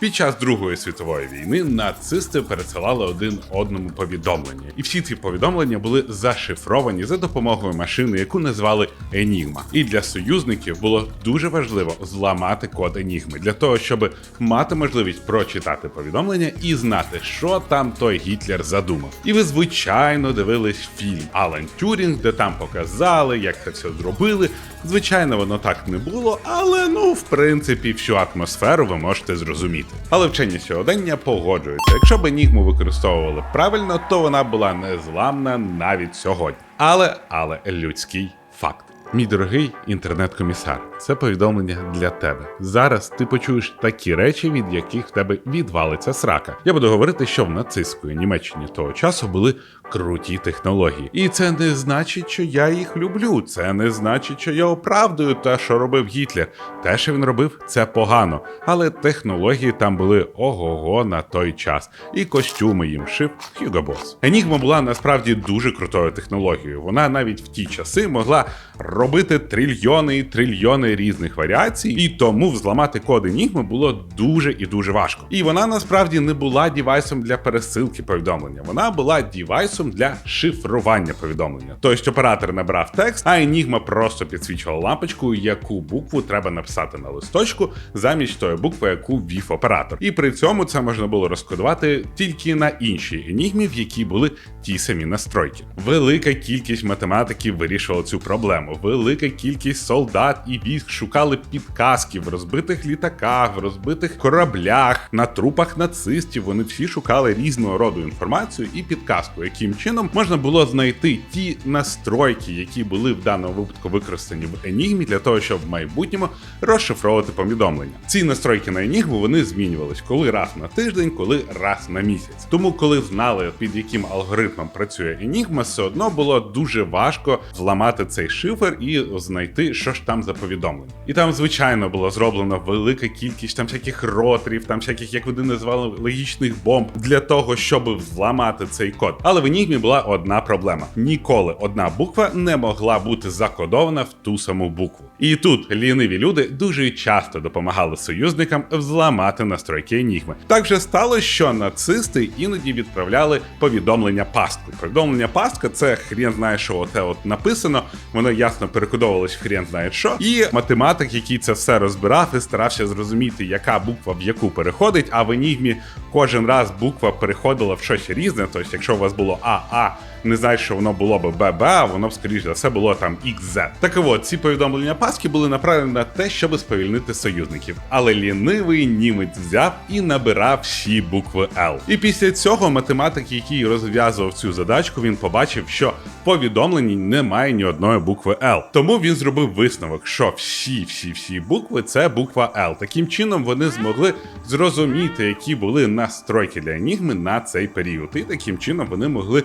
Під час Другої світової війни нацисти пересилали один одному повідомлення, і всі ці повідомлення були зашифровані за допомогою машини, яку назвали Енігма. І для союзників було дуже важливо зламати код Енігми для того, щоб мати можливість прочитати повідомлення і знати, що там той Гітлер задумав. І ви звичайно дивились фільм Алан Тюрінг, де там показали, як це все зробили. Звичайно, воно так не було, але ну в принципі всю атмосферу ви можете зрозуміти. Але вчені сьогодення погоджуються. Якщо б Енігму використовували правильно, то вона була незламна навіть сьогодні. Але але людський факт. Мій дорогий інтернет-комісар, це повідомлення для тебе. Зараз ти почуєш такі речі, від яких в тебе відвалиться срака. Я буду говорити, що в нацистської Німеччині того часу були круті технології. І це не значить, що я їх люблю. Це не значить, що я оправдую те, що робив Гітлер. Те, що він робив, це погано. Але технології там були ого-го на той час. І костюми їм шив Hugo Boss. Енігма була насправді дуже крутою технологією. Вона навіть в ті часи могла робити трильйони і трильйони різних варіацій, і тому взламати код Енігми було дуже і дуже важко. І вона насправді не була дівайсом для пересилки повідомлення. Вона була дівайсом для шифрування повідомлення. Тобто оператор набрав текст, а Енігма просто підсвічувала лампочку, яку букву треба написати на листочку замість тої букви, яку ввів оператор. І при цьому це можна було розкодувати тільки на інші енігмі, в які були ті самі настройки. Велика кількість математиків вирішувала цю проблему. Велика кількість солдат і військ шукали підказки в розбитих літаках, в розбитих кораблях, на трупах нацистів. Вони всі шукали різного роду інформацію і підказку, яким чином можна було знайти ті настройки, які були в даному випадку використані в Енігмі, для того, щоб в майбутньому розшифровувати повідомлення. Ці настройки на Енігму вони змінювались коли раз на тиждень, коли раз на місяць. Тому, коли знали, під яким алгоритмом працює Енігма, все одно було дуже важко зламати цей шифр і знайти, що ж там за повідомлення. І там, звичайно, було зроблено велика кількість там всяких роторів, там всяких, як вони назвали, логічних бомб для того, щоб взламати цей код. Але в Енігмі була одна проблема: ніколи одна буква не могла бути закодована в ту саму букву. І тут ліниві люди дуже часто допомагали союзникам взламати настройки Енігми. Так же стало, що нацисти іноді відправляли повідомлення пастку. Повідомлення пастка це хрен знає, що оте от написано, воно ясно перекодовувалось хрен знає що. І математик, який це все розбирав і старався зрозуміти, яка буква в яку переходить, а в Енігмі кожен раз буква переходила в щось різне. Тобто, якщо у вас було АА, не знаєш, що воно було б ББ, а воно б, скоріш за все, було там XZ. Так от, ці повідомлення Пасхи були направлені на те, щоб сповільнити союзників. Але лінивий німець взяв і набирав всі букви L. І після цього математик, який розв'язував цю задачку, він побачив, що в повідомленні немає ні одної букви L. Тому він зробив висновок, що всі, всі, всі букви це буква L. Таким чином вони змогли зрозуміти, які були настройки для енігми на цей період. І таким чином вони могли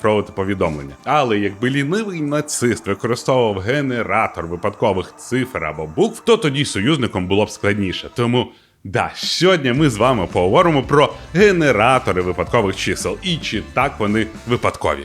розшифровувати повідомлення. Але якби лінивий нацист використовував генератор випадкових цифр або букв, то тоді союзником було б складніше. Тому. Да, сьогодні ми з вами поговоримо про генератори випадкових чисел і чи так вони випадкові.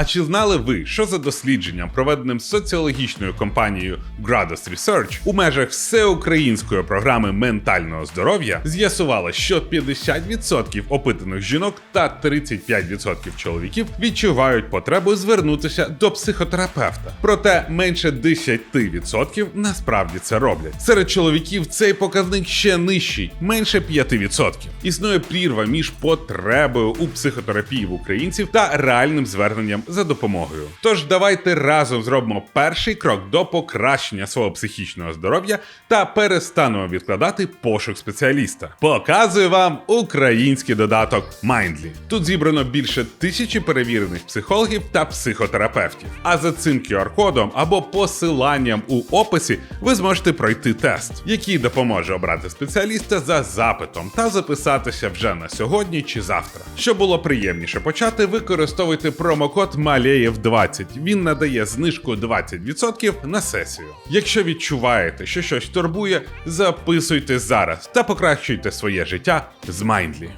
А чи знали ви, що за дослідженням, проведеним соціологічною компанією Gradus Research у межах всеукраїнської програми ментального здоров'я з'ясувало, що 50% опитаних жінок та 35% чоловіків відчувають потребу звернутися до психотерапевта. Проте менше 10% насправді це роблять. Серед чоловіків цей показник ще нижчий, менше 5%. Існує прірва між потребою у психотерапії в українців та реальним зверненням за допомогою. Тож давайте разом зробимо перший крок до покращення свого психічного здоров'я та перестанемо відкладати пошук спеціаліста. Показую вам український додаток Mindly. Тут зібрано більше тисячі перевірених психологів та психотерапевтів. А за цим QR-кодом або посиланням у описі ви зможете пройти тест, який допоможе обрати спеціаліста за запитом та записатися вже на сьогодні чи завтра. Щоб було приємніше почати, використовуйте промокод Малеєв 20. Він надає знижку 20% на сесію. Якщо відчуваєте, що щось турбує, записуйте зараз та покращуйте своє життя з Mindly.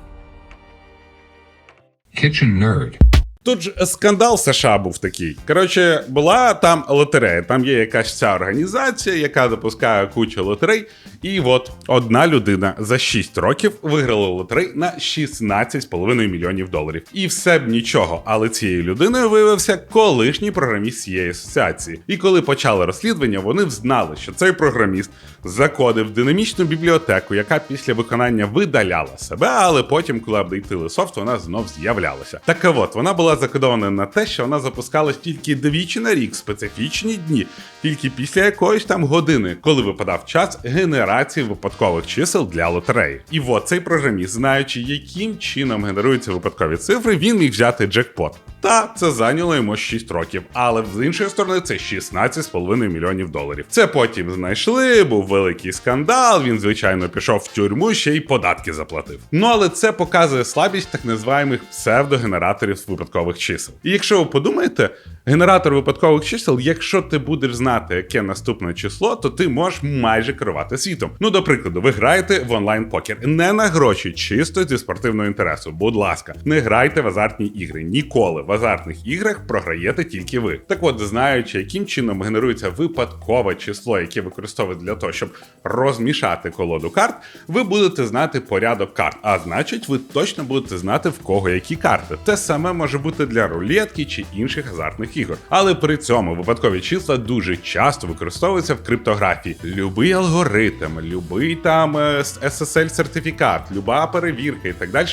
Kitchen nerd. Тут ж скандал США був такий. Коротше, була там лотерея. Там є якась ця організація, яка запускає кучу лотерей. І от одна людина за 6 років виграла лотерей на 16,5 мільйонів доларів. І все б нічого. Але цією людиною виявився колишній програміст цієї асоціації. І коли почали розслідування, вони взнали, що цей програміст закодив динамічну бібліотеку, яка після виконання видаляла себе, але потім, коли апдейтили софт, вона знов з'являлася. Так от вона була закодована на те, що вона запускалась тільки двічі на рік, специфічні дні, тільки після якоїсь там години, коли випадав час генерації випадкових чисел для лотереї. І от цей програміст, знаючи, яким чином генеруються випадкові цифри, він міг взяти джекпот. Та це зайняло йому 6 років, але з іншої сторони це 16,5 мільйонів доларів. Це потім знайшли, був великий скандал. Він, звичайно, пішов в тюрму, ще й податки заплатив. Ну але це показує слабість так називаємих псевдогенераторів випадкових чисел. І якщо ви подумаєте, генератор випадкових чисел, якщо ти будеш знати, яке наступне число, то ти можеш майже керувати світом. Ну, до прикладу, ви граєте в онлайн покер не на гроші, чисто зі спортивного інтересу. Будь ласка, не грайте в азартні ігри. Ніколи в азартних іграх програєте тільки ви. Так от, знаючи, яким чином генерується випадкове число, яке використовують для того, щоб розмішати колоду карт, ви будете знати порядок карт. А значить, ви точно будете знати в кого які карти. Те саме може бути для рулетки чи інших азартних ігор. Але при цьому випадкові числа дуже часто використовуються в криптографії. Любий алгоритм, любий там SSL сертифікат, люба перевірка і так далі.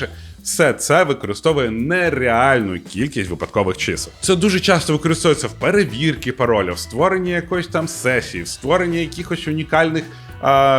Все це використовує нереальну кількість випадкових чисел. Це дуже часто використовується в перевірки пароля, в створенні якоїсь там сесії, в створенні якихось унікальних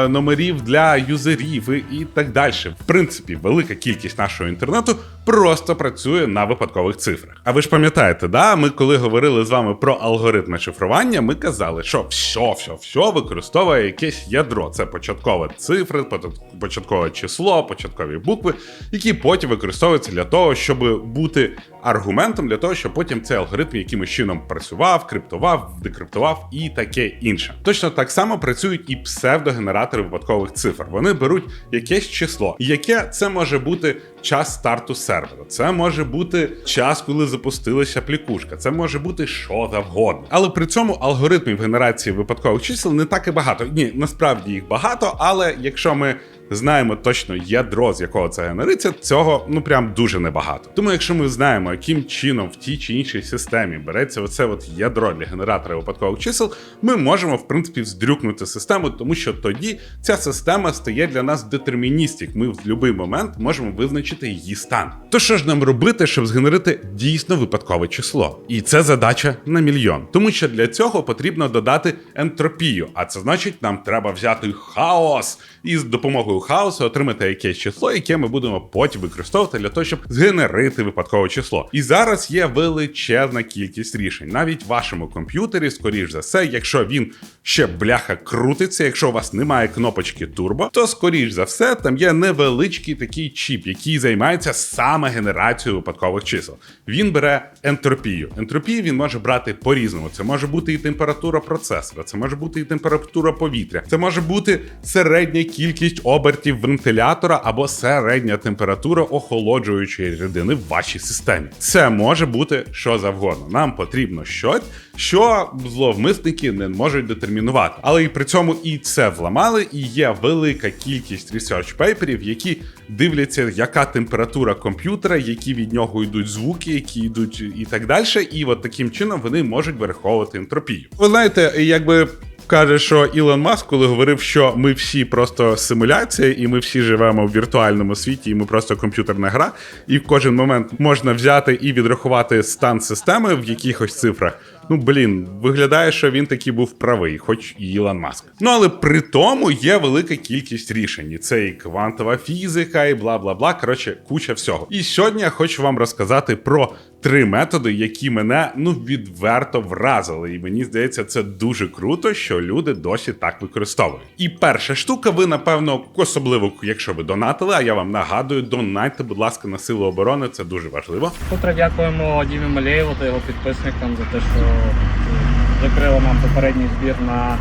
номерів для юзерів і, так далі. В принципі, велика кількість нашого інтернету просто працює на випадкових цифрах. А ви ж пам'ятаєте, да? Ми коли говорили з вами про алгоритми шифрування, ми казали, що все, все, все використовує якесь ядро. Це початкове цифри, почат- початкове число, початкові букви, які потім використовуються для того, щоб бути аргументом для того, щоб потім цей алгоритм якимось чином працював, криптував, декриптував і таке інше. Точно так само працюють і псевдогенератори випадкових цифр. Вони беруть якесь число, яке це може бути час старту сервера, це може бути час, коли запустилася плікушка, це може бути що завгодно. Але при цьому алгоритмів генерації випадкових чисел не так і багато. Ні, насправді їх багато, але якщо ми знаємо точно ядро, з якого це генериться, цього ну прям дуже небагато. Тому, якщо ми знаємо, яким чином в тій чи іншій системі береться оце от ядро для генератора випадкових чисел, ми можемо в принципі вздрюкнути систему, тому що тоді ця система стає для нас детерміністик. Ми в будь-який момент можемо визначити її стан. То що ж нам робити, щоб згенерити дійсно випадкове число? І це задача на мільйон, тому що для цього потрібно додати ентропію, а це значить, нам треба взяти хаос і з допомогою хаосу отримати якесь число, яке ми будемо потім використовувати для того, щоб згенерити випадкове число. І зараз є величезна кількість рішень. Навіть в вашому комп'ютері, скоріш за все, якщо він ще бляха крутиться, якщо у вас немає кнопочки турбо, то скоріш за все там є невеличкий такий чіп, який займається саме генерацією випадкових чисел. Він бере ентропію. Ентропію він може брати по-різному. Це може бути і температура процесора, це може бути і температура повітря, це може бути середня кількість обертів вентилятора або середня температура охолоджуючої рідини в вашій системі. Це може бути що завгодно. Нам потрібно щось, що зловмисники не можуть детермінувати. Але і при цьому і це зламали, і є велика кількість research пейперів, які дивляться, яка температура комп'ютера, які від нього йдуть звуки, які йдуть і так далі. І от таким чином вони можуть вираховувати ентропію. Ви знаєте, якби. Каже, що Ілон Маск, коли говорив, що ми всі просто симуляція, і ми всі живемо в віртуальному світі, і ми просто комп'ютерна гра, і в кожен момент можна взяти і відрахувати стан системи в якихось цифрах. Ну блін, виглядає, що він таки був правий, хоч і Ілон Маск. Ну але при тому є велика кількість рішень. Це і квантова фізика, і бла бла бла. Коротше, куча всього. І сьогодні я хочу вам розказати про три методи, які мене ну відверто вразили. І мені здається, це дуже круто, що люди досі так використовують. І перша штука, ви напевно, особливо, якщо ви донатили, а я вам нагадую, донатьте, будь ласка, на силу оборони, це дуже важливо. Вкотре дякуємо Дімі Малєєву та його підписникам за те, що закрили нам попередній збір на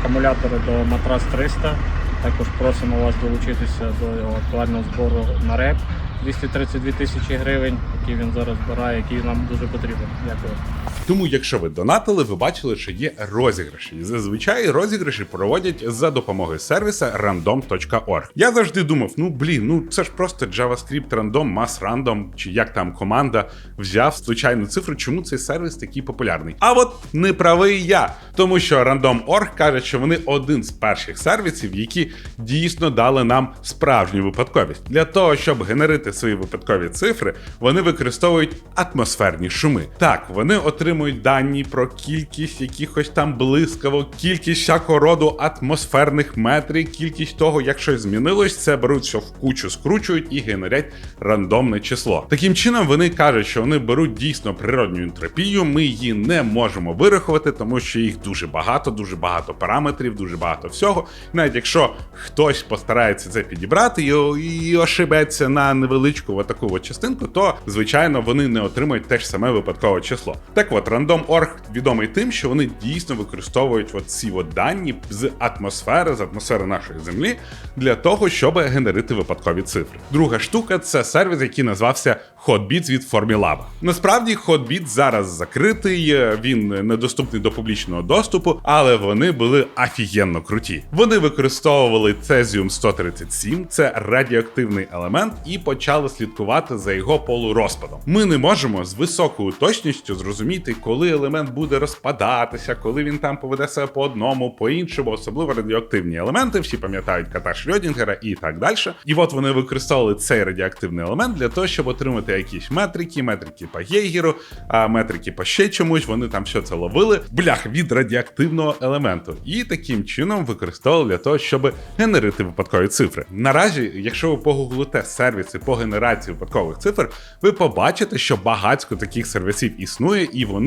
акумулятори до Матрас 300. Також просимо вас долучитися до його актуального збору на реп. 232 тисячі гривень, які він зараз збирає, який нам дуже потрібен. Дякую. Тому, якщо ви донатили, ви бачили, що є розіграші. І зазвичай розіграші проводять за допомогою сервіса random.org. Я завжди думав: ну блін, ну це ж просто JavaScript random, mass random, чи як там команда взяв случайну цифру. Чому цей сервіс такий популярний? А от не правий я, тому що random.org каже, що вони один з перших сервісів, які дійсно дали нам справжню випадковість. Для того, щоб генерити свої випадкові цифри, вони використовують атмосферні шуми. Так, вони отримують дані про кількість якихось там блискавок, кількість всякого роду атмосферних метрів, кількість того, як щось змінилось, це беруть все в кучу, скручують і генерять рандомне число. Таким чином вони кажуть, що вони беруть дійсно природню ентропію. Ми її не можемо вирахувати, тому що їх дуже багато, дуже багато параметрів, дуже багато всього. Навіть якщо хтось постарається це підібрати і, ошибеться на невеличку таку частинку, то звичайно вони не отримують те ж саме випадкове число. Так от Random.org відомий тим, що вони дійсно використовують от ці от дані з атмосфери, з атмосфери нашої землі для того, щоб генерити випадкові цифри. Друга штука це сервіс, який назвався Hotbits від Formulab. Насправді Hotbits зараз закритий, е, він недоступний до публічного доступу, але вони були офігенно круті. Вони використовували цезіум 137, це радіоактивний елемент, і почали слідкувати за його полурозпадом. Ми не можемо з високою точністю зрозуміти, коли елемент буде розпадатися, коли він там поведе себе по одному, по іншому, особливо радіоактивні елементи. Всі пам'ятають кота Шрёдінгера і так далі. І от вони використовували цей радіоактивний елемент для того, щоб отримати якісь метрики, метрики по Гейгеру, а метрики по ще чомусь. Вони там все це ловили. Блях від радіоактивного елементу. І таким чином використовували для того, щоб генерити випадкові цифри. Наразі, якщо ви погуглите сервіси по генерації випадкових цифр, ви побачите, що багатько таких сервісів існує, і вони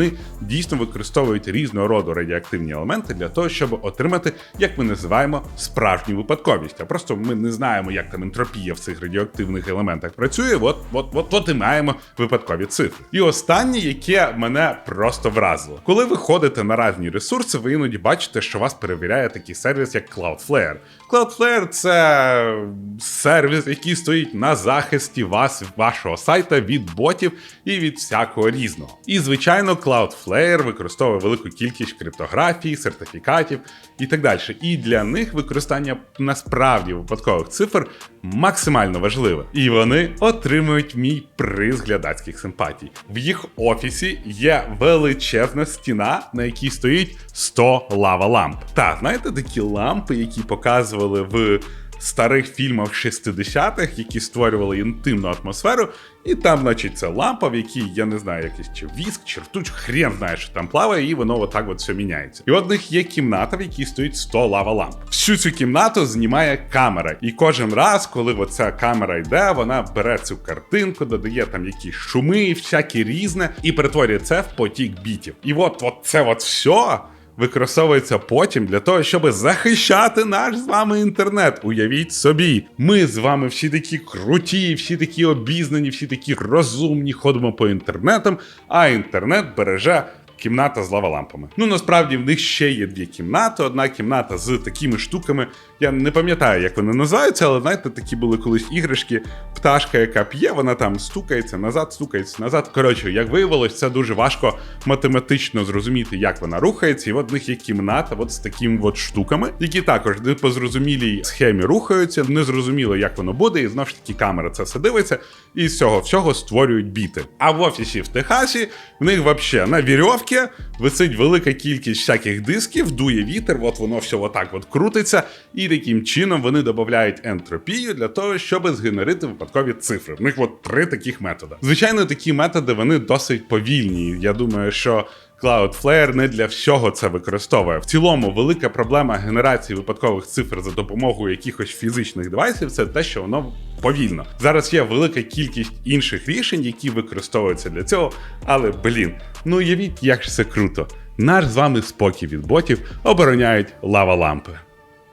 дійсно використовують різного роду радіоактивні елементи для того, щоб отримати, як ми називаємо, справжню випадковість. А просто ми не знаємо, як там ентропія в цих радіоактивних елементах працює. От, от, от, от і маємо випадкові цифри. І останнє, яке мене просто вразило, коли ви ходите на різні ресурси, ви іноді бачите, що вас перевіряє такий сервіс, як Cloudflare. Cloudflare це сервіс, який стоїть на захисті вас, вашого сайта від ботів і від всякого різного. І звичайно, Cloudflare використовує велику кількість криптографії, сертифікатів і так далі. І для них використання насправді випадкових цифр максимально важливе. І вони отримують мій приз глядацьких симпатій. В їх офісі є величезна стіна, на якій стоїть 100 лава ламп. Та знаєте такі лампи, які показували в старих фільмах 60-х, які створювали інтимну атмосферу. І там, значить, це лампа, в якій я не знаю, якийсь чи віск, чи ртуть, хрен знає, що там плаває, і воно отак от все міняється. І от в них є кімната, в якій стоїть 100 лава ламп. Всю цю кімнату знімає камера. І кожен раз, коли оця камера йде, вона бере цю картинку, додає там якісь шуми, всякі різне, і перетворює це в потік бітів. І от, от це от все використовується потім для того, щоб захищати наш з вами інтернет. Уявіть собі, ми з вами всі такі круті, всі такі обізнані, всі такі розумні, ходимо по інтернетам, а інтернет береже. Кімната з лавалампами. Ну насправді в них ще є дві кімнати. Одна кімната з такими штуками. Я не пам'ятаю, як вони називаються, але знаєте, такі були колись іграшки. Пташка, яка п'є, вона там стукається назад, стукається назад. Коротше, як виявилось, це дуже важко математично зрозуміти, як вона рухається. І от в них є кімната, от з такими от штуками, які також не по зрозумілій схемі рухаються, не зрозуміло, як воно буде, і знову ж таки камера це все дивиться, і з цього всього створюють біти. А в офісі в Техасі в них взагалі на вірьовці висить велика кількість всяких дисків, дує вітер, от воно все отак от крутиться, і таким чином вони додають ентропію для того, щоб згенерити випадкові цифри. В них от три таких методи. Звичайно, такі методи вони досить повільні. Я думаю, що. Cloudflare не для всього це використовує. В цілому, велика проблема генерації випадкових цифр за допомогою якихось фізичних девайсів це те, що воно повільно. Зараз є велика кількість інших рішень, які використовуються для цього. Але блін, ну уявіть, як ж це круто. Наш з вами спокій від ботів обороняють лава лампи.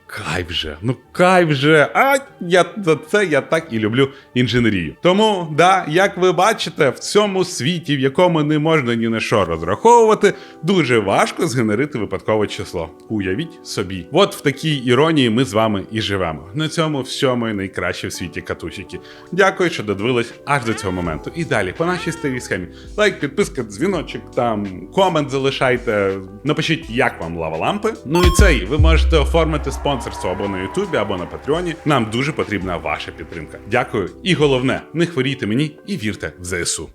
Кайф же, ну кайф же. А я за це я так і люблю інженерію. Тому, да, як ви бачите, в цьому світі, в якому не можна ні на що розраховувати, дуже важко згенерити випадкове число. Уявіть собі. От в такій іронії ми з вами і живемо. На цьому всьому найкраще в світі катусіки. Дякую, що додивились аж до цього моменту. І далі по нашій старій схемі. Лайк, підписка, дзвіночок, там комент залишайте. Напишіть, як вам лава лампи. Ну і цей ви можете оформити спонсорство або на Ютубі, або на Патреоні. Нам дуже потрібна ваша підтримка. Дякую. І головне, не хворійте мені і вірте в ЗСУ.